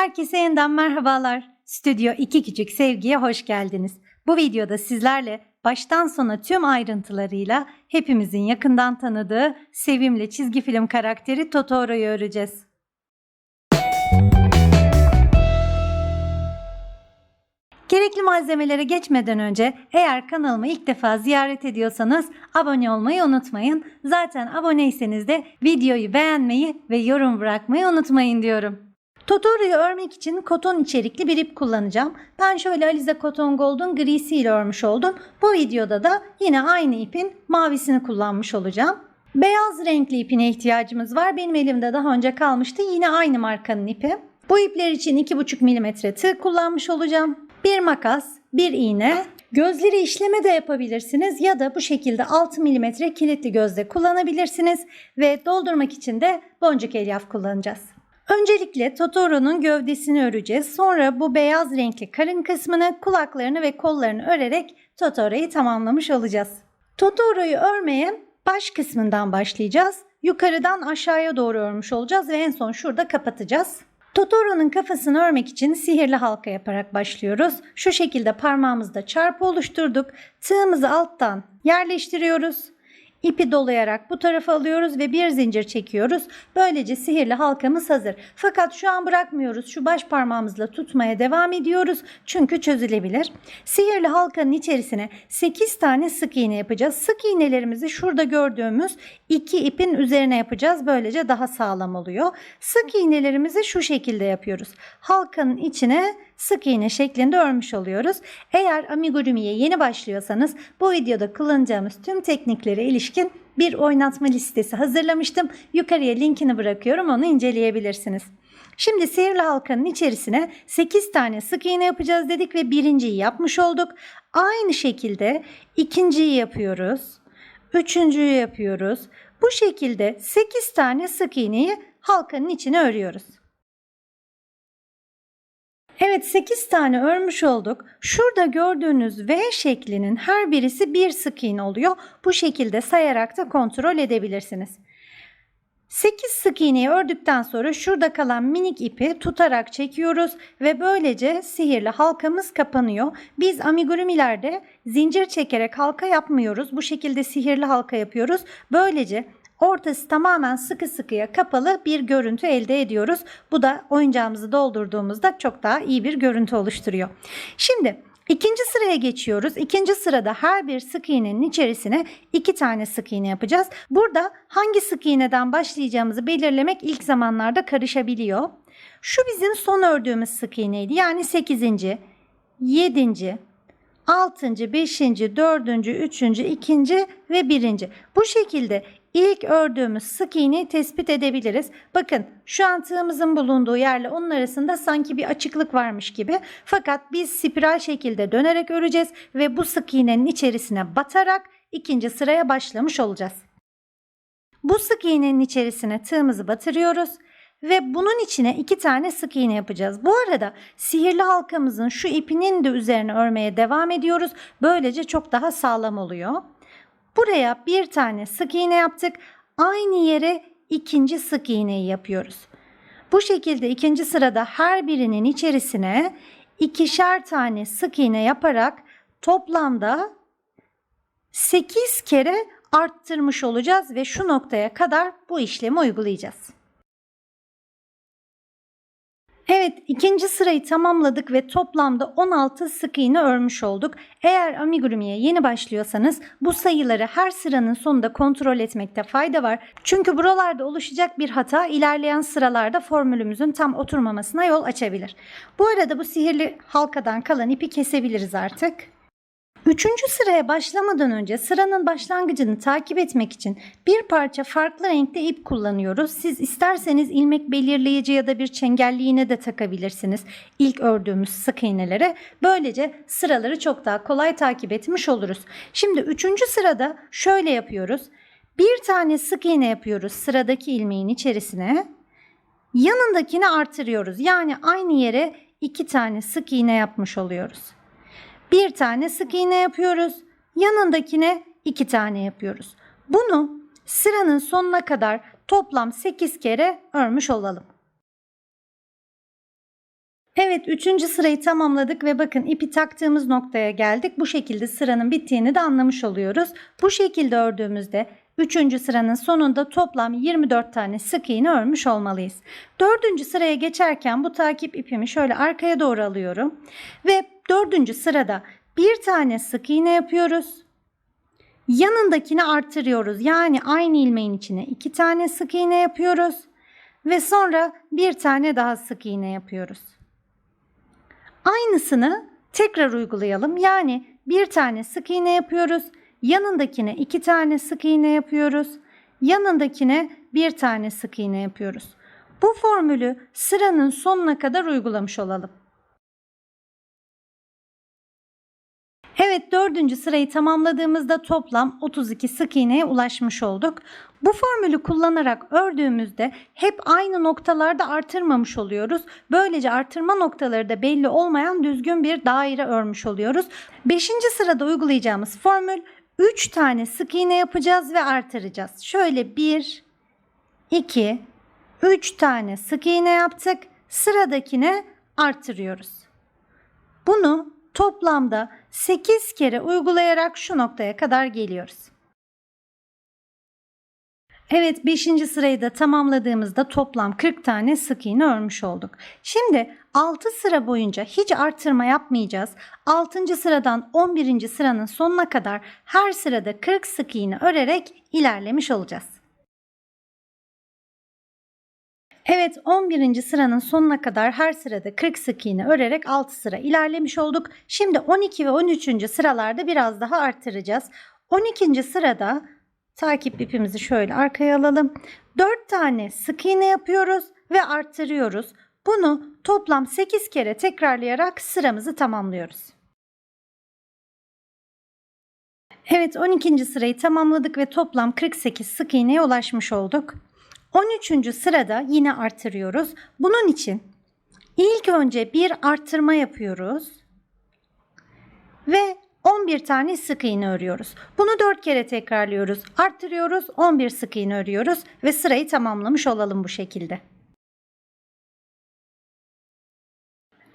Herkese yeniden merhabalar. Stüdyo 2 Küçük Sevgi'ye hoş geldiniz. Bu videoda sizlerle baştan sona tüm ayrıntılarıyla hepimizin yakından tanıdığı sevimli çizgi film karakteri Totoro'yu öreceğiz. Gerekli malzemelere geçmeden önce eğer kanalımı ilk defa ziyaret ediyorsanız abone olmayı unutmayın. Zaten aboneyseniz de videoyu beğenmeyi ve yorum bırakmayı unutmayın diyorum. Totoro'yu örmek için koton içerikli bir ip kullanacağım. Ben şöyle Alize Cotton Gold'un grisiyle örmüş oldum. Bu videoda da yine aynı ipin mavisini kullanmış olacağım. Beyaz renkli ipine ihtiyacımız var. Benim elimde daha önce kalmıştı. Yine aynı markanın ipi. Bu ipler için 2,5 mm tığ kullanmış olacağım. Bir makas, bir iğne, Gözleri işleme de yapabilirsiniz ya da bu şekilde 6 mm kilitli gözle kullanabilirsiniz ve doldurmak için de boncuk elyaf kullanacağız. Öncelikle Totoro'nun gövdesini öreceğiz. Sonra bu beyaz renkli karın kısmını, kulaklarını ve kollarını örerek Totoro'yu tamamlamış olacağız. Totoro'yu örmeye baş kısmından başlayacağız. Yukarıdan aşağıya doğru örmüş olacağız ve en son şurada kapatacağız. Totoro'nun kafasını örmek için sihirli halka yaparak başlıyoruz. Şu şekilde parmağımızda çarpı oluşturduk. Tığımızı alttan yerleştiriyoruz. İpi dolayarak bu tarafa alıyoruz ve bir zincir çekiyoruz. Böylece sihirli halkamız hazır. Fakat şu an bırakmıyoruz. Şu baş parmağımızla tutmaya devam ediyoruz. Çünkü çözülebilir. Sihirli halkanın içerisine 8 tane sık iğne yapacağız. Sık iğnelerimizi şurada gördüğümüz iki ipin üzerine yapacağız. Böylece daha sağlam oluyor. Sık iğnelerimizi şu şekilde yapıyoruz. Halkanın içine sık iğne şeklinde örmüş oluyoruz. Eğer amigurumiye yeni başlıyorsanız bu videoda kullanacağımız tüm tekniklere ilişkin bir oynatma listesi hazırlamıştım. Yukarıya linkini bırakıyorum onu inceleyebilirsiniz. Şimdi sihirli halkanın içerisine 8 tane sık iğne yapacağız dedik ve birinciyi yapmış olduk. Aynı şekilde ikinciyi yapıyoruz. Üçüncüyü yapıyoruz. Bu şekilde 8 tane sık iğneyi halkanın içine örüyoruz. Evet 8 tane örmüş olduk. Şurada gördüğünüz V şeklinin her birisi bir sık iğne oluyor. Bu şekilde sayarak da kontrol edebilirsiniz. 8 sık iğneyi ördükten sonra şurada kalan minik ipi tutarak çekiyoruz ve böylece sihirli halkamız kapanıyor. Biz amigurumilerde zincir çekerek halka yapmıyoruz. Bu şekilde sihirli halka yapıyoruz. Böylece ortası tamamen sıkı sıkıya kapalı bir görüntü elde ediyoruz. Bu da oyuncağımızı doldurduğumuzda çok daha iyi bir görüntü oluşturuyor. Şimdi İkinci sıraya geçiyoruz. İkinci sırada her bir sık iğnenin içerisine iki tane sık iğne yapacağız. Burada hangi sık iğneden başlayacağımızı belirlemek ilk zamanlarda karışabiliyor. Şu bizim son ördüğümüz sık iğneydi. Yani 8. 7. 6. 5. 4. 3. 2. ve 1. Bu şekilde ilk ördüğümüz sık iğneyi tespit edebiliriz. Bakın şu an tığımızın bulunduğu yerle onun arasında sanki bir açıklık varmış gibi. Fakat biz spiral şekilde dönerek öreceğiz ve bu sık iğnenin içerisine batarak ikinci sıraya başlamış olacağız. Bu sık iğnenin içerisine tığımızı batırıyoruz ve bunun içine iki tane sık iğne yapacağız. Bu arada sihirli halkamızın şu ipinin de üzerine örmeye devam ediyoruz. Böylece çok daha sağlam oluyor. Buraya bir tane sık iğne yaptık. Aynı yere ikinci sık iğneyi yapıyoruz. Bu şekilde ikinci sırada her birinin içerisine ikişer tane sık iğne yaparak toplamda 8 kere arttırmış olacağız ve şu noktaya kadar bu işlemi uygulayacağız. Evet ikinci sırayı tamamladık ve toplamda 16 sık iğne örmüş olduk. Eğer amigurumiye yeni başlıyorsanız bu sayıları her sıranın sonunda kontrol etmekte fayda var. Çünkü buralarda oluşacak bir hata ilerleyen sıralarda formülümüzün tam oturmamasına yol açabilir. Bu arada bu sihirli halkadan kalan ipi kesebiliriz artık. Üçüncü sıraya başlamadan önce sıranın başlangıcını takip etmek için bir parça farklı renkte ip kullanıyoruz. Siz isterseniz ilmek belirleyici ya da bir çengelli iğne de takabilirsiniz ilk ördüğümüz sık iğnelere. Böylece sıraları çok daha kolay takip etmiş oluruz. Şimdi üçüncü sırada şöyle yapıyoruz. Bir tane sık iğne yapıyoruz sıradaki ilmeğin içerisine. Yanındakini artırıyoruz. Yani aynı yere iki tane sık iğne yapmış oluyoruz. Bir tane sık iğne yapıyoruz. Yanındakine iki tane yapıyoruz. Bunu sıranın sonuna kadar toplam 8 kere örmüş olalım. Evet üçüncü sırayı tamamladık ve bakın ipi taktığımız noktaya geldik. Bu şekilde sıranın bittiğini de anlamış oluyoruz. Bu şekilde ördüğümüzde üçüncü sıranın sonunda toplam 24 tane sık iğne örmüş olmalıyız. Dördüncü sıraya geçerken bu takip ipimi şöyle arkaya doğru alıyorum. Ve dördüncü sırada bir tane sık iğne yapıyoruz. Yanındakini artırıyoruz. Yani aynı ilmeğin içine iki tane sık iğne yapıyoruz. Ve sonra bir tane daha sık iğne yapıyoruz. Aynısını tekrar uygulayalım. Yani bir tane sık iğne yapıyoruz. Yanındakine iki tane sık iğne yapıyoruz. Yanındakine bir tane sık iğne yapıyoruz. Bu formülü sıranın sonuna kadar uygulamış olalım. Evet dördüncü sırayı tamamladığımızda toplam 32 sık iğneye ulaşmış olduk. Bu formülü kullanarak ördüğümüzde hep aynı noktalarda artırmamış oluyoruz. Böylece artırma noktaları da belli olmayan düzgün bir daire örmüş oluyoruz. Beşinci sırada uygulayacağımız formül 3 tane sık iğne yapacağız ve artıracağız. Şöyle 1, 2, 3 tane sık iğne yaptık. Sıradakine artırıyoruz. Bunu toplamda 8 kere uygulayarak şu noktaya kadar geliyoruz. Evet 5. sırayı da tamamladığımızda toplam 40 tane sık iğne örmüş olduk. Şimdi 6 sıra boyunca hiç artırma yapmayacağız. 6. sıradan 11. sıranın sonuna kadar her sırada 40 sık iğne örerek ilerlemiş olacağız. Evet 11. sıranın sonuna kadar her sırada 40 sık iğne örerek 6 sıra ilerlemiş olduk. Şimdi 12 ve 13. sıralarda biraz daha arttıracağız. 12. sırada takip ipimizi şöyle arkaya alalım. 4 tane sık iğne yapıyoruz ve arttırıyoruz. Bunu toplam 8 kere tekrarlayarak sıramızı tamamlıyoruz. Evet 12. sırayı tamamladık ve toplam 48 sık iğneye ulaşmış olduk. 13. sırada yine artırıyoruz. Bunun için ilk önce bir arttırma yapıyoruz. Ve 11 tane sık iğne örüyoruz. Bunu 4 kere tekrarlıyoruz. Arttırıyoruz, 11 sık iğne örüyoruz ve sırayı tamamlamış olalım bu şekilde.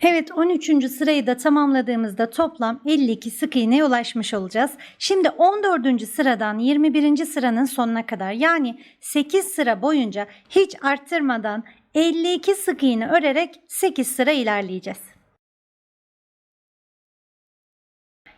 Evet 13. sırayı da tamamladığımızda toplam 52 sık iğneye ulaşmış olacağız. Şimdi 14. sıradan 21. sıranın sonuna kadar yani 8 sıra boyunca hiç arttırmadan 52 sık iğne örerek 8 sıra ilerleyeceğiz.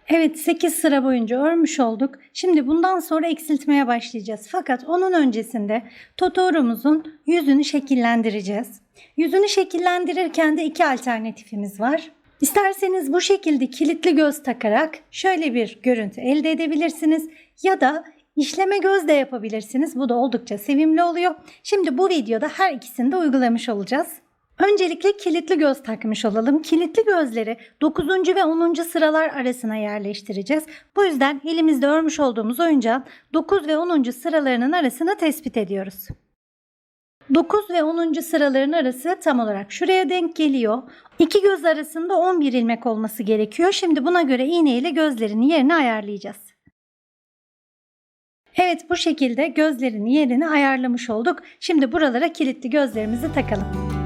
Evet 8 sıra boyunca örmüş olduk. Şimdi bundan sonra eksiltmeye başlayacağız. Fakat onun öncesinde Totoro'muzun yüzünü şekillendireceğiz. Yüzünü şekillendirirken de iki alternatifimiz var. İsterseniz bu şekilde kilitli göz takarak şöyle bir görüntü elde edebilirsiniz ya da işleme göz de yapabilirsiniz. Bu da oldukça sevimli oluyor. Şimdi bu videoda her ikisini de uygulamış olacağız. Öncelikle kilitli göz takmış olalım. Kilitli gözleri 9. ve 10. sıralar arasına yerleştireceğiz. Bu yüzden elimizde örmüş olduğumuz oyuncağın 9 ve 10. sıralarının arasını tespit ediyoruz. 9 ve 10. sıraların arası tam olarak şuraya denk geliyor. İki göz arasında 11 ilmek olması gerekiyor. Şimdi buna göre iğne ile gözlerin yerini ayarlayacağız. Evet bu şekilde gözlerin yerini ayarlamış olduk. Şimdi buralara kilitli gözlerimizi takalım.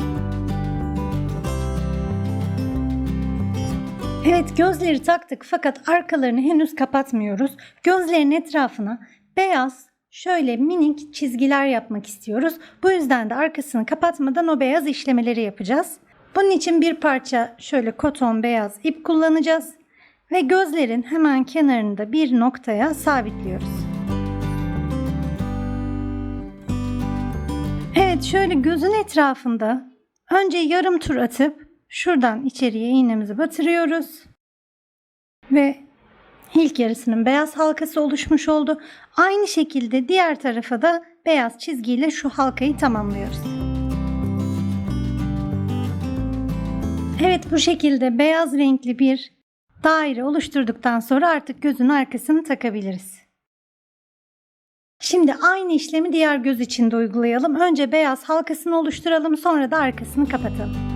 Evet gözleri taktık fakat arkalarını henüz kapatmıyoruz. Gözlerin etrafına beyaz şöyle minik çizgiler yapmak istiyoruz. Bu yüzden de arkasını kapatmadan o beyaz işlemeleri yapacağız. Bunun için bir parça şöyle koton beyaz ip kullanacağız. Ve gözlerin hemen kenarında bir noktaya sabitliyoruz. Evet şöyle gözün etrafında önce yarım tur atıp Şuradan içeriye iğnemizi batırıyoruz. Ve ilk yarısının beyaz halkası oluşmuş oldu. Aynı şekilde diğer tarafa da beyaz çizgiyle şu halkayı tamamlıyoruz. Evet bu şekilde beyaz renkli bir daire oluşturduktan sonra artık gözün arkasını takabiliriz. Şimdi aynı işlemi diğer göz için de uygulayalım. Önce beyaz halkasını oluşturalım sonra da arkasını kapatalım.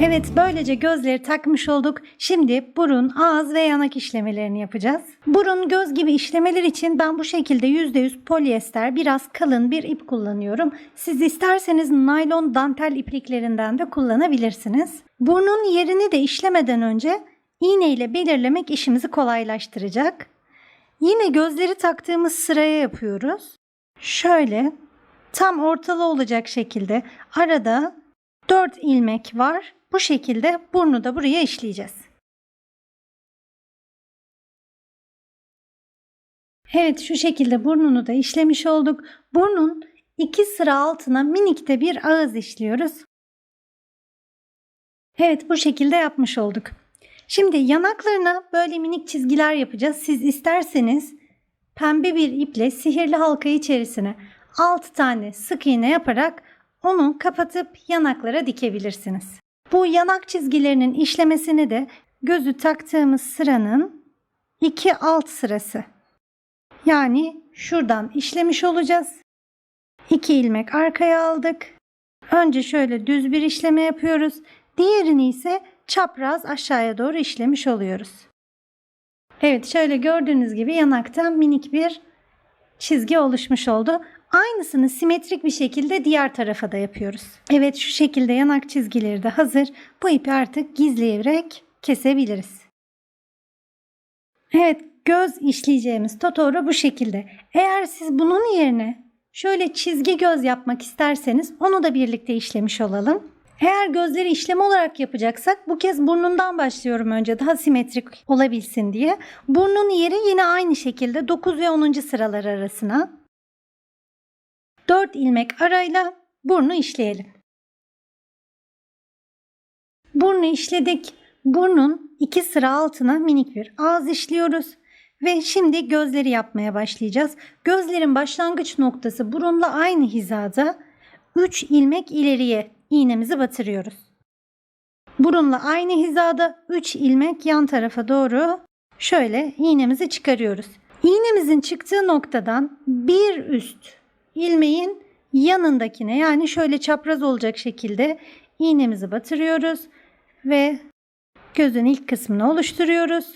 Evet böylece gözleri takmış olduk. Şimdi burun, ağız ve yanak işlemelerini yapacağız. Burun, göz gibi işlemeler için ben bu şekilde %100 polyester biraz kalın bir ip kullanıyorum. Siz isterseniz naylon dantel ipliklerinden de kullanabilirsiniz. Burnun yerini de işlemeden önce iğne ile belirlemek işimizi kolaylaştıracak. Yine gözleri taktığımız sıraya yapıyoruz. Şöyle tam ortalı olacak şekilde arada 4 ilmek var. Bu şekilde burnu da buraya işleyeceğiz. Evet şu şekilde burnunu da işlemiş olduk. Burnun iki sıra altına minik de bir ağız işliyoruz. Evet bu şekilde yapmış olduk. Şimdi yanaklarına böyle minik çizgiler yapacağız. Siz isterseniz pembe bir iple sihirli halka içerisine 6 tane sık iğne yaparak onu kapatıp yanaklara dikebilirsiniz. Bu yanak çizgilerinin işlemesini de gözü taktığımız sıranın iki alt sırası. Yani şuradan işlemiş olacağız. 2 ilmek arkaya aldık. Önce şöyle düz bir işleme yapıyoruz. Diğerini ise çapraz aşağıya doğru işlemiş oluyoruz. Evet şöyle gördüğünüz gibi yanakta minik bir çizgi oluşmuş oldu. Aynısını simetrik bir şekilde diğer tarafa da yapıyoruz. Evet şu şekilde yanak çizgileri de hazır. Bu ipi artık gizleyerek kesebiliriz. Evet göz işleyeceğimiz Totoro bu şekilde. Eğer siz bunun yerine şöyle çizgi göz yapmak isterseniz onu da birlikte işlemiş olalım. Eğer gözleri işlem olarak yapacaksak bu kez burnundan başlıyorum önce daha simetrik olabilsin diye. Burnun yeri yine aynı şekilde 9 ve 10. sıralar arasına. 4 ilmek arayla burnu işleyelim. Burnu işledik. Burnun iki sıra altına minik bir ağız işliyoruz. Ve şimdi gözleri yapmaya başlayacağız. Gözlerin başlangıç noktası burunla aynı hizada 3 ilmek ileriye iğnemizi batırıyoruz. Burunla aynı hizada 3 ilmek yan tarafa doğru şöyle iğnemizi çıkarıyoruz. İğnemizin çıktığı noktadan bir üst ilmeğin yanındakine yani şöyle çapraz olacak şekilde iğnemizi batırıyoruz ve gözün ilk kısmını oluşturuyoruz.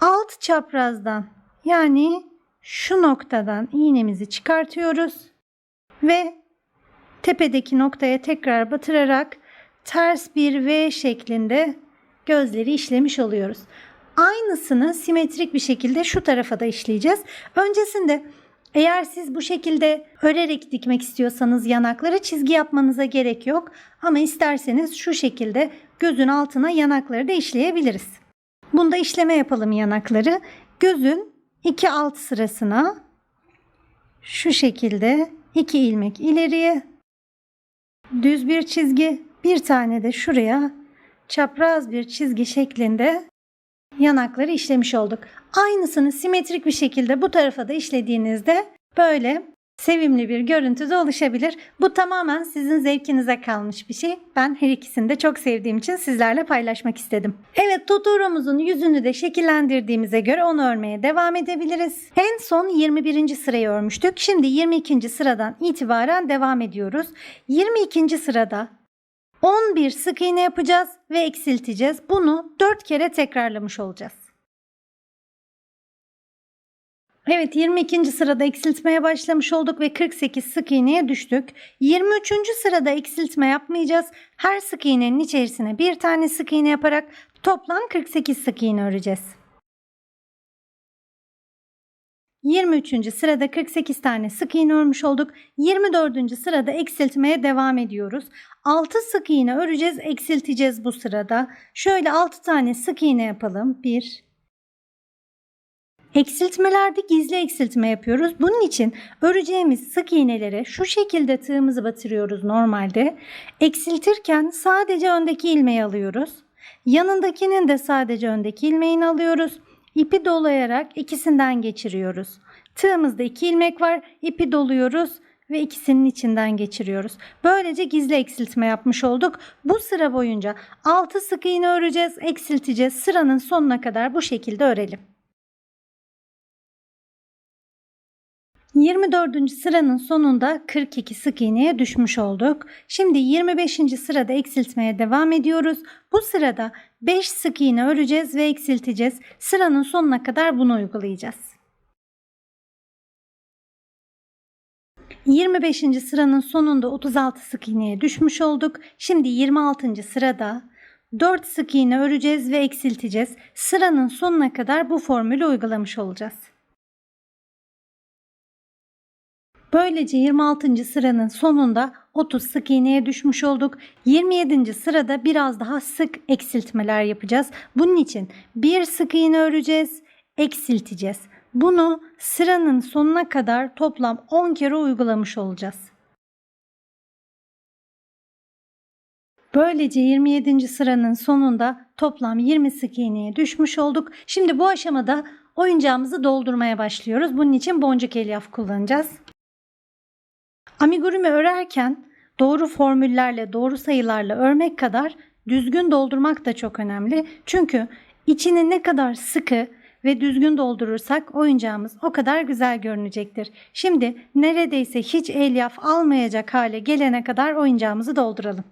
Alt çaprazdan yani şu noktadan iğnemizi çıkartıyoruz ve tepedeki noktaya tekrar batırarak ters bir V şeklinde gözleri işlemiş oluyoruz. Aynısını simetrik bir şekilde şu tarafa da işleyeceğiz. Öncesinde eğer siz bu şekilde örerek dikmek istiyorsanız yanaklara çizgi yapmanıza gerek yok. Ama isterseniz şu şekilde gözün altına yanakları da işleyebiliriz. Bunda işleme yapalım yanakları. Gözün iki alt sırasına şu şekilde iki ilmek ileriye düz bir çizgi bir tane de şuraya çapraz bir çizgi şeklinde yanakları işlemiş olduk. Aynısını simetrik bir şekilde bu tarafa da işlediğinizde böyle sevimli bir görüntü de oluşabilir. Bu tamamen sizin zevkinize kalmış bir şey. Ben her ikisini de çok sevdiğim için sizlerle paylaşmak istedim. Evet Totoro'muzun yüzünü de şekillendirdiğimize göre onu örmeye devam edebiliriz. En son 21. sırayı örmüştük. Şimdi 22. sıradan itibaren devam ediyoruz. 22. sırada 11 sık iğne yapacağız ve eksilteceğiz. Bunu 4 kere tekrarlamış olacağız. Evet 22. sırada eksiltmeye başlamış olduk ve 48 sık iğneye düştük. 23. sırada eksiltme yapmayacağız. Her sık iğnenin içerisine bir tane sık iğne yaparak toplam 48 sık iğne öreceğiz. 23. sırada 48 tane sık iğne örmüş olduk. 24. sırada eksiltmeye devam ediyoruz. 6 sık iğne öreceğiz, eksilteceğiz bu sırada. Şöyle 6 tane sık iğne yapalım. 1 Eksiltmelerde gizli eksiltme yapıyoruz. Bunun için öreceğimiz sık iğnelere şu şekilde tığımızı batırıyoruz normalde. Eksiltirken sadece öndeki ilmeği alıyoruz. Yanındakinin de sadece öndeki ilmeğini alıyoruz. İpi dolayarak ikisinden geçiriyoruz. Tığımızda iki ilmek var. İpi doluyoruz ve ikisinin içinden geçiriyoruz. Böylece gizli eksiltme yapmış olduk. Bu sıra boyunca 6 sık iğne öreceğiz, eksilteceğiz. Sıranın sonuna kadar bu şekilde örelim. 24. sıranın sonunda 42 sık iğneye düşmüş olduk. Şimdi 25. sırada eksiltmeye devam ediyoruz. Bu sırada 5 sık iğne öreceğiz ve eksilteceğiz. Sıranın sonuna kadar bunu uygulayacağız. 25. sıranın sonunda 36 sık iğneye düşmüş olduk. Şimdi 26. sırada 4 sık iğne öreceğiz ve eksilteceğiz. Sıranın sonuna kadar bu formülü uygulamış olacağız. Böylece 26. sıranın sonunda 30 sık iğneye düşmüş olduk. 27. sırada biraz daha sık eksiltmeler yapacağız. Bunun için bir sık iğne öreceğiz, eksilteceğiz. Bunu sıranın sonuna kadar toplam 10 kere uygulamış olacağız. Böylece 27. sıranın sonunda toplam 20 sık iğneye düşmüş olduk. Şimdi bu aşamada oyuncağımızı doldurmaya başlıyoruz. Bunun için boncuk elyaf kullanacağız. Amigurumi örerken doğru formüllerle, doğru sayılarla örmek kadar düzgün doldurmak da çok önemli. Çünkü içini ne kadar sıkı ve düzgün doldurursak oyuncağımız o kadar güzel görünecektir. Şimdi neredeyse hiç elyaf almayacak hale gelene kadar oyuncağımızı dolduralım.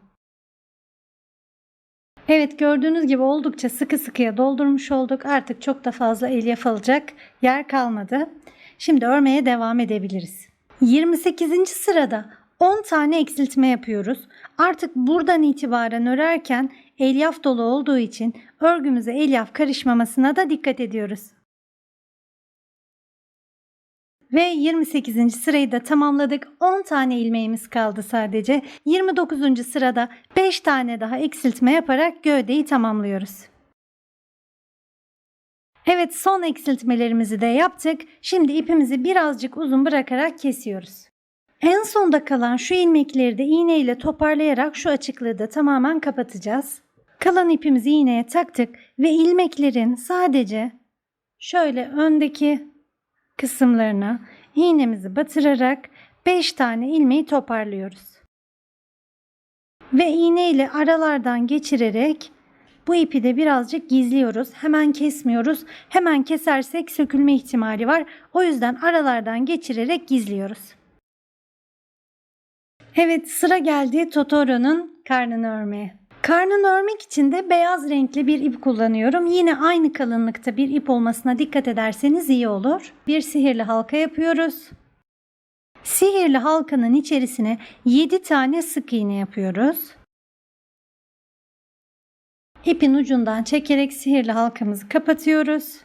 Evet gördüğünüz gibi oldukça sıkı sıkıya doldurmuş olduk. Artık çok da fazla elyaf alacak yer kalmadı. Şimdi örmeye devam edebiliriz. 28. sırada 10 tane eksiltme yapıyoruz. Artık buradan itibaren örerken elyaf dolu olduğu için örgümüze elyaf karışmamasına da dikkat ediyoruz. Ve 28. sırayı da tamamladık. 10 tane ilmeğimiz kaldı sadece. 29. sırada 5 tane daha eksiltme yaparak gövdeyi tamamlıyoruz. Evet son eksiltmelerimizi de yaptık. Şimdi ipimizi birazcık uzun bırakarak kesiyoruz. En sonda kalan şu ilmekleri de iğne ile toparlayarak şu açıklığı da tamamen kapatacağız. Kalan ipimizi iğneye taktık ve ilmeklerin sadece şöyle öndeki kısımlarına iğnemizi batırarak 5 tane ilmeği toparlıyoruz. Ve iğne ile aralardan geçirerek bu ipi de birazcık gizliyoruz. Hemen kesmiyoruz. Hemen kesersek sökülme ihtimali var. O yüzden aralardan geçirerek gizliyoruz. Evet sıra geldi Totoro'nun karnını örmeye. Karnını örmek için de beyaz renkli bir ip kullanıyorum. Yine aynı kalınlıkta bir ip olmasına dikkat ederseniz iyi olur. Bir sihirli halka yapıyoruz. Sihirli halkanın içerisine 7 tane sık iğne yapıyoruz. İpin ucundan çekerek sihirli halkamızı kapatıyoruz.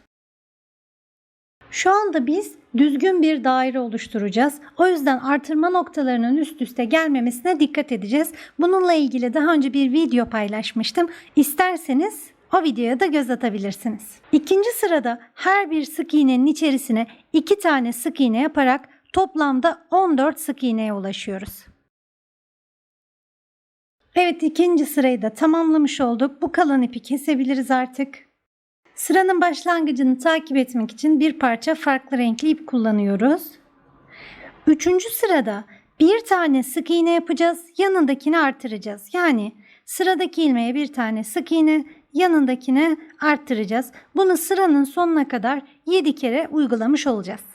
Şu anda biz düzgün bir daire oluşturacağız. O yüzden artırma noktalarının üst üste gelmemesine dikkat edeceğiz. Bununla ilgili daha önce bir video paylaşmıştım. İsterseniz o videoya da göz atabilirsiniz. İkinci sırada her bir sık iğnenin içerisine iki tane sık iğne yaparak toplamda 14 sık iğneye ulaşıyoruz. Evet ikinci sırayı da tamamlamış olduk. Bu kalan ipi kesebiliriz artık. Sıranın başlangıcını takip etmek için bir parça farklı renkli ip kullanıyoruz. Üçüncü sırada bir tane sık iğne yapacağız, yanındakini artıracağız. Yani sıradaki ilmeğe bir tane sık iğne, yanındakine arttıracağız. Bunu sıranın sonuna kadar 7 kere uygulamış olacağız.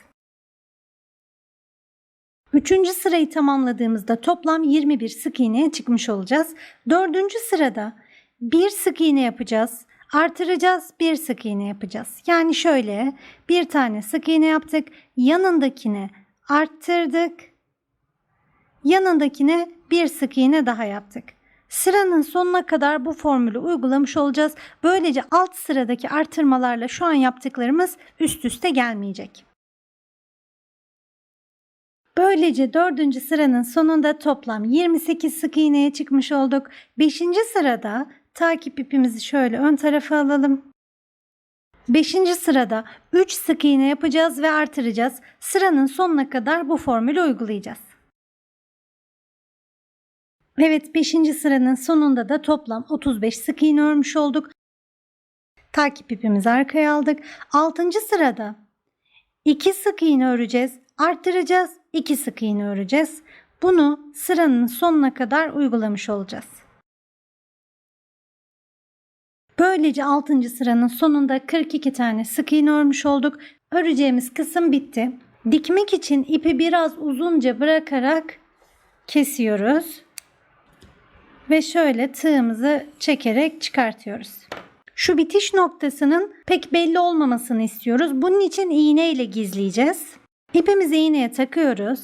Üçüncü sırayı tamamladığımızda toplam 21 sık iğneye çıkmış olacağız. Dördüncü sırada bir sık iğne yapacağız. Artıracağız bir sık iğne yapacağız. Yani şöyle bir tane sık iğne yaptık. Yanındakine arttırdık. Yanındakine bir sık iğne daha yaptık. Sıranın sonuna kadar bu formülü uygulamış olacağız. Böylece alt sıradaki artırmalarla şu an yaptıklarımız üst üste gelmeyecek. Böylece dördüncü sıranın sonunda toplam 28 sık iğneye çıkmış olduk. Beşinci sırada takip ipimizi şöyle ön tarafa alalım. Beşinci sırada 3 sık iğne yapacağız ve artıracağız. Sıranın sonuna kadar bu formülü uygulayacağız. Evet 5. sıranın sonunda da toplam 35 sık iğne örmüş olduk. Takip ipimizi arkaya aldık. 6. sırada 2 sık iğne öreceğiz, arttıracağız, 2 sık iğne öreceğiz. Bunu sıranın sonuna kadar uygulamış olacağız. Böylece 6. sıranın sonunda 42 tane sık iğne örmüş olduk. Öreceğimiz kısım bitti. Dikmek için ipi biraz uzunca bırakarak kesiyoruz. Ve şöyle tığımızı çekerek çıkartıyoruz. Şu bitiş noktasının pek belli olmamasını istiyoruz. Bunun için iğne ile gizleyeceğiz. İpimizi iğneye takıyoruz.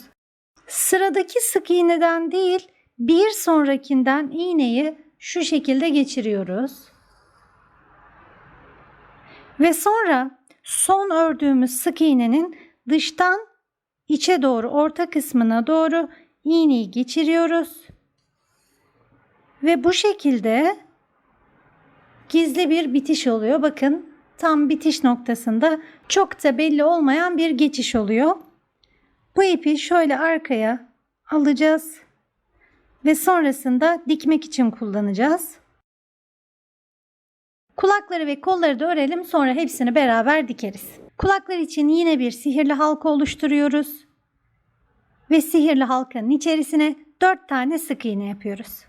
Sıradaki sık iğneden değil, bir sonrakinden iğneyi şu şekilde geçiriyoruz. Ve sonra son ördüğümüz sık iğnenin dıştan içe doğru orta kısmına doğru iğneyi geçiriyoruz. Ve bu şekilde gizli bir bitiş oluyor. Bakın tam bitiş noktasında çok da belli olmayan bir geçiş oluyor. Bu ipi şöyle arkaya alacağız ve sonrasında dikmek için kullanacağız. Kulakları ve kolları da örelim sonra hepsini beraber dikeriz. Kulaklar için yine bir sihirli halka oluşturuyoruz. Ve sihirli halkanın içerisine 4 tane sık iğne yapıyoruz.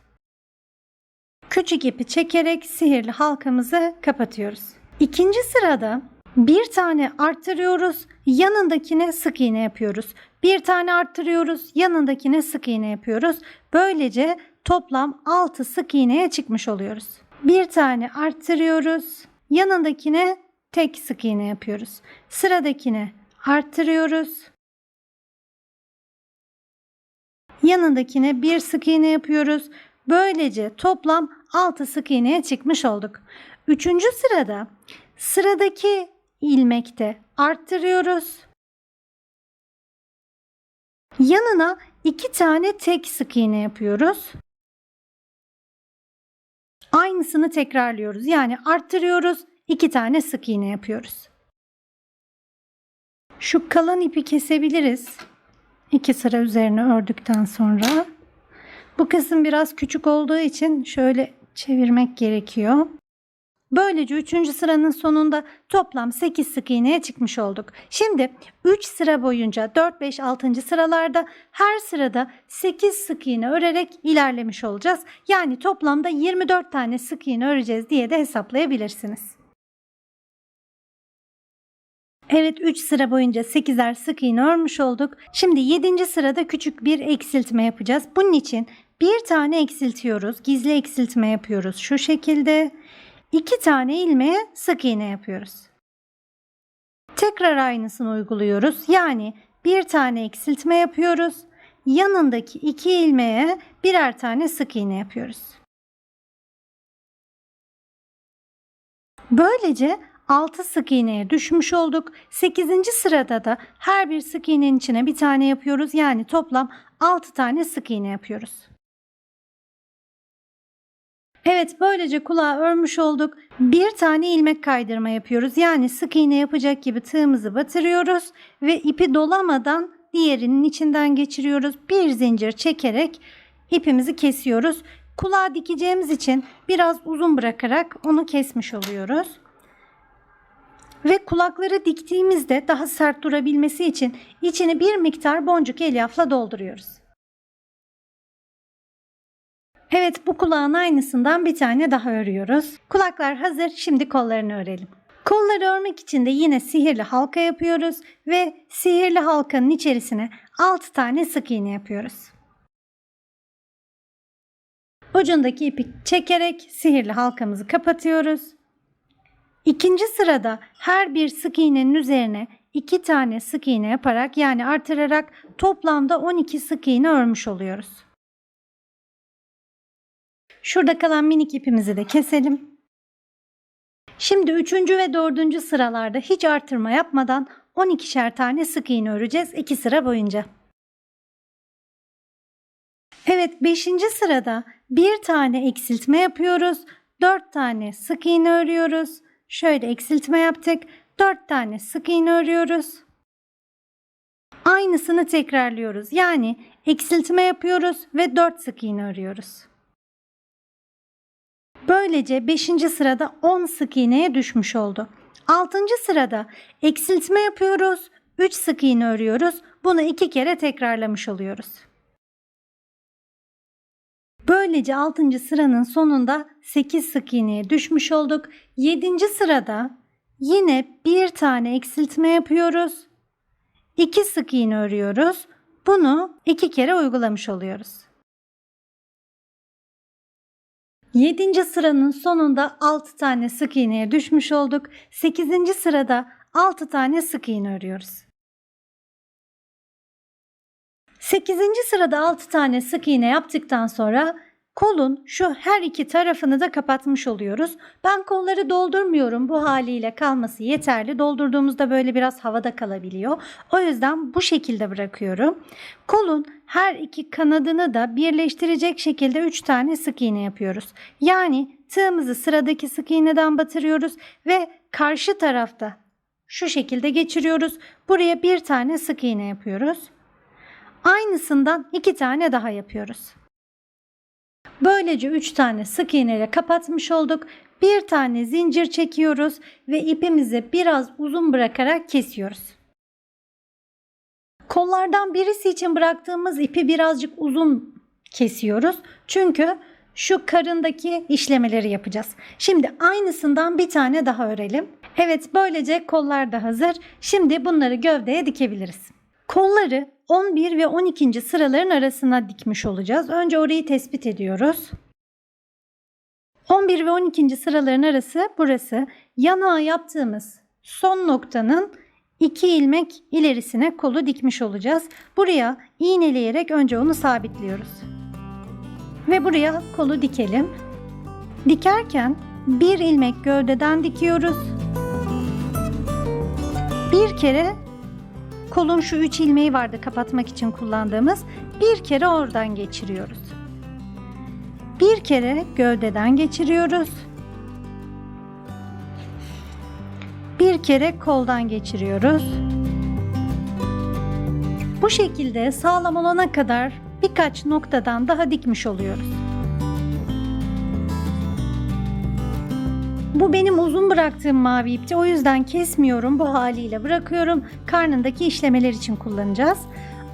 Küçük ipi çekerek sihirli halkamızı kapatıyoruz. İkinci sırada bir tane arttırıyoruz, yanındakine sık iğne yapıyoruz. Bir tane arttırıyoruz, yanındakine sık iğne yapıyoruz. Böylece toplam 6 sık iğneye çıkmış oluyoruz. Bir tane arttırıyoruz, yanındakine tek sık iğne yapıyoruz. Sıradakine arttırıyoruz. Yanındakine bir sık iğne yapıyoruz. Böylece toplam 6 sık iğneye çıkmış olduk. Üçüncü sırada sıradaki ilmekte arttırıyoruz. Yanına iki tane tek sık iğne yapıyoruz. Aynısını tekrarlıyoruz. Yani arttırıyoruz, iki tane sık iğne yapıyoruz. Şu kalan ipi kesebiliriz. İki sıra üzerine ördükten sonra. Bu kısım biraz küçük olduğu için şöyle çevirmek gerekiyor. Böylece 3. sıranın sonunda toplam 8 sık iğneye çıkmış olduk. Şimdi 3 sıra boyunca 4, 5, 6. sıralarda her sırada 8 sık iğne örerek ilerlemiş olacağız. Yani toplamda 24 tane sık iğne öreceğiz diye de hesaplayabilirsiniz. Evet 3 sıra boyunca 8'er sık iğne örmüş olduk. Şimdi 7. sırada küçük bir eksiltme yapacağız. Bunun için bir tane eksiltiyoruz. Gizli eksiltme yapıyoruz şu şekilde. 2 tane ilmeğe sık iğne yapıyoruz. Tekrar aynısını uyguluyoruz. Yani bir tane eksiltme yapıyoruz. Yanındaki iki ilmeğe birer tane sık iğne yapıyoruz. Böylece 6 sık iğneye düşmüş olduk. 8. sırada da her bir sık iğnenin içine bir tane yapıyoruz. Yani toplam 6 tane sık iğne yapıyoruz. Evet böylece kulağı örmüş olduk. Bir tane ilmek kaydırma yapıyoruz. Yani sık iğne yapacak gibi tığımızı batırıyoruz ve ipi dolamadan diğerinin içinden geçiriyoruz. Bir zincir çekerek ipimizi kesiyoruz. Kulağı dikeceğimiz için biraz uzun bırakarak onu kesmiş oluyoruz. Ve kulakları diktiğimizde daha sert durabilmesi için içini bir miktar boncuk elyafla dolduruyoruz. Evet bu kulağın aynısından bir tane daha örüyoruz. Kulaklar hazır şimdi kollarını örelim. Kolları örmek için de yine sihirli halka yapıyoruz ve sihirli halkanın içerisine 6 tane sık iğne yapıyoruz. Ucundaki ipi çekerek sihirli halkamızı kapatıyoruz. İkinci sırada her bir sık iğnenin üzerine 2 tane sık iğne yaparak yani artırarak toplamda 12 sık iğne örmüş oluyoruz. Şurada kalan minik ipimizi de keselim. Şimdi 3. ve 4. sıralarda hiç artırma yapmadan 12'şer tane sık iğne öreceğiz 2 sıra boyunca. Evet 5. sırada bir tane eksiltme yapıyoruz. 4 tane sık iğne örüyoruz. Şöyle eksiltme yaptık. 4 tane sık iğne örüyoruz. Aynısını tekrarlıyoruz. Yani eksiltme yapıyoruz ve 4 sık iğne örüyoruz. Böylece 5. sırada 10 sık iğneye düşmüş oldu. 6. sırada eksiltme yapıyoruz. 3 sık iğne örüyoruz. Bunu 2 kere tekrarlamış oluyoruz. Böylece 6. sıranın sonunda 8 sık iğneye düşmüş olduk. 7. sırada yine bir tane eksiltme yapıyoruz. 2 sık iğne örüyoruz. Bunu iki kere uygulamış oluyoruz. 7. sıranın sonunda 6 tane sık iğneye düşmüş olduk. 8. sırada 6 tane sık iğne örüyoruz. 8. sırada 6 tane sık iğne yaptıktan sonra kolun şu her iki tarafını da kapatmış oluyoruz. Ben kolları doldurmuyorum. Bu haliyle kalması yeterli. Doldurduğumuzda böyle biraz havada kalabiliyor. O yüzden bu şekilde bırakıyorum. Kolun her iki kanadını da birleştirecek şekilde 3 tane sık iğne yapıyoruz. Yani tığımızı sıradaki sık iğneden batırıyoruz ve karşı tarafta şu şekilde geçiriyoruz. Buraya bir tane sık iğne yapıyoruz. Aynısından iki tane daha yapıyoruz. Böylece 3 tane sık iğneyle kapatmış olduk. Bir tane zincir çekiyoruz ve ipimizi biraz uzun bırakarak kesiyoruz. Kollardan birisi için bıraktığımız ipi birazcık uzun kesiyoruz. Çünkü şu karındaki işlemeleri yapacağız. Şimdi aynısından bir tane daha örelim. Evet böylece kollar da hazır. Şimdi bunları gövdeye dikebiliriz. Kolları 11 ve 12. sıraların arasına dikmiş olacağız. Önce orayı tespit ediyoruz. 11 ve 12. sıraların arası burası. Yanağa yaptığımız son noktanın 2 ilmek ilerisine kolu dikmiş olacağız. Buraya iğneleyerek önce onu sabitliyoruz. Ve buraya kolu dikelim. Dikerken bir ilmek gövdeden dikiyoruz. Bir kere kolun şu üç ilmeği vardı kapatmak için kullandığımız. Bir kere oradan geçiriyoruz. Bir kere gövdeden geçiriyoruz. Bir kere koldan geçiriyoruz. Bu şekilde sağlam olana kadar birkaç noktadan daha dikmiş oluyoruz. Bu benim uzun bıraktığım mavi ipti. O yüzden kesmiyorum. Bu haliyle bırakıyorum. Karnındaki işlemeler için kullanacağız.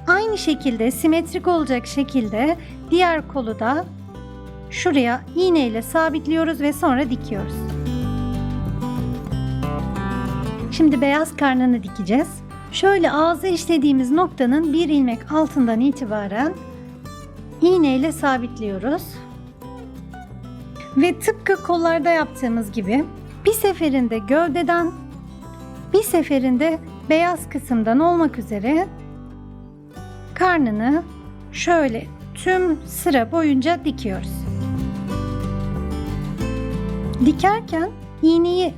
Aynı şekilde simetrik olacak şekilde diğer kolu da şuraya iğneyle sabitliyoruz ve sonra dikiyoruz. Şimdi beyaz karnını dikeceğiz. Şöyle ağzı işlediğimiz noktanın bir ilmek altından itibaren iğneyle sabitliyoruz. Ve tıpkı kollarda yaptığımız gibi bir seferinde gövdeden bir seferinde beyaz kısımdan olmak üzere karnını şöyle tüm sıra boyunca dikiyoruz. Dikerken iğneyi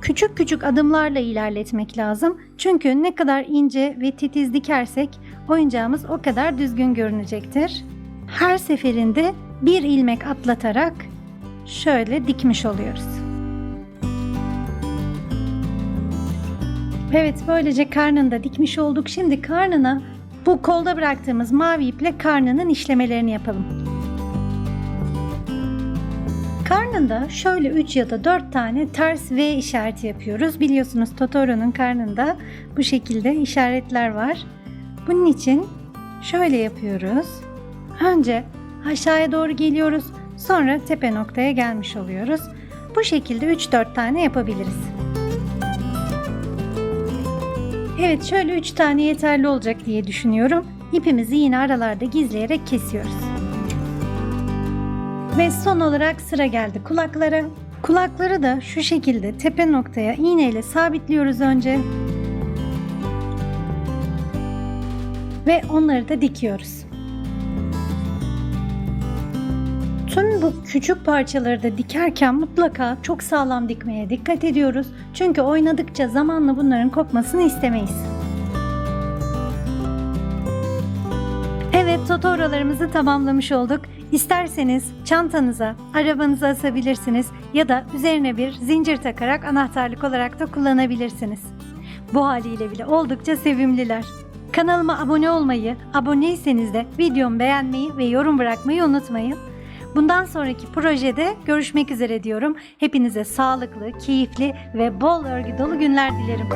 küçük küçük adımlarla ilerletmek lazım. Çünkü ne kadar ince ve titiz dikersek oyuncağımız o kadar düzgün görünecektir. Her seferinde bir ilmek atlatarak şöyle dikmiş oluyoruz. Evet böylece karnında dikmiş olduk. Şimdi karnına bu kolda bıraktığımız mavi iple karnının işlemelerini yapalım. Karnında şöyle 3 ya da 4 tane ters V işareti yapıyoruz. Biliyorsunuz Totoro'nun karnında bu şekilde işaretler var. Bunun için şöyle yapıyoruz. Önce aşağıya doğru geliyoruz. Sonra tepe noktaya gelmiş oluyoruz. Bu şekilde 3-4 tane yapabiliriz. Evet şöyle 3 tane yeterli olacak diye düşünüyorum. İpimizi yine aralarda gizleyerek kesiyoruz. Ve son olarak sıra geldi kulaklara. Kulakları da şu şekilde tepe noktaya iğneyle sabitliyoruz önce. Ve onları da dikiyoruz. Tüm bu küçük parçaları da dikerken mutlaka çok sağlam dikmeye dikkat ediyoruz. Çünkü oynadıkça zamanla bunların kopmasını istemeyiz. Evet Totoro'larımızı tamamlamış olduk. İsterseniz çantanıza, arabanıza asabilirsiniz ya da üzerine bir zincir takarak anahtarlık olarak da kullanabilirsiniz. Bu haliyle bile oldukça sevimliler. Kanalıma abone olmayı, aboneyseniz de videomu beğenmeyi ve yorum bırakmayı unutmayın. Bundan sonraki projede görüşmek üzere diyorum. Hepinize sağlıklı, keyifli ve bol örgü dolu günler dilerim.